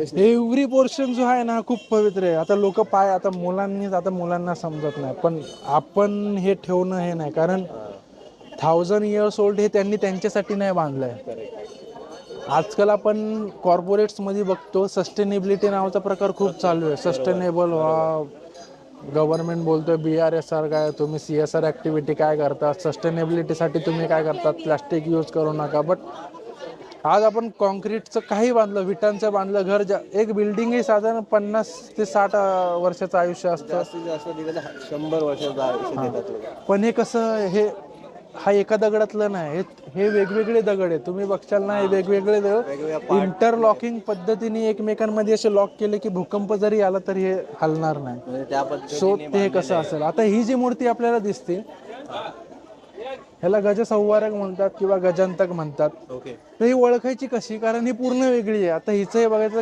Every portion जो आहे ना खूप पवित्र आहे. आता लोक पाय आता मुलांनीच आता मुलांना समजत नाही. पण आपण हे ठेवणं हे नाही. कारण थाउजंड इयर्स ओल्ड हे त्यांनी त्यांच्यासाठी नाही बांधलंय. आजकाल आपण कॉर्पोरेट्समध्ये बघतो सस्टेनेबिलिटी नावाचा प्रकार खूप चालू आहे. सस्टेनेबल व्हा गव्हर्नमेंट बोलतोय बी आर एस आर काय तुम्ही सी एस आर ॲक्टिव्हिटी काय करता? सस्टेनेबिलिटीसाठी तुम्ही काय करतात प्लास्टिक यूज करू नका. बट आज आपण कॉन्क्रीटचं काही बांधलं विटांचं बांधलं घर ज्या एक बिल्डिंगही साधारण पन्नास ते साठ वर्षाचं आयुष्य असतं. जास्तीत जास्त शंभर वर्षाचं आयुष्य देतात. पण हे कसं हे हा एका दगडातलं नाही हे- हे वेगवेगळे दगड आहे तुम्ही बघशाल ना हे वेगवेगळे दगड. इंटरलॉकिंग पद्धतीने एकमेकांमध्ये असे लॉक केले की भूकंप जरी आला तर हे हलणार नाही. म्हणजे त्या सो पद्धतीने ते कसं असेल? आता ही जी मूर्ती आपल्याला दिसते ह्याला गजसंवारक म्हणतात किंवा गजांतक म्हणतात. ओके. तर ही ओळखायची कशी? कारण ही पूर्ण वेगळी आहे. आता हिचं हे बघायचं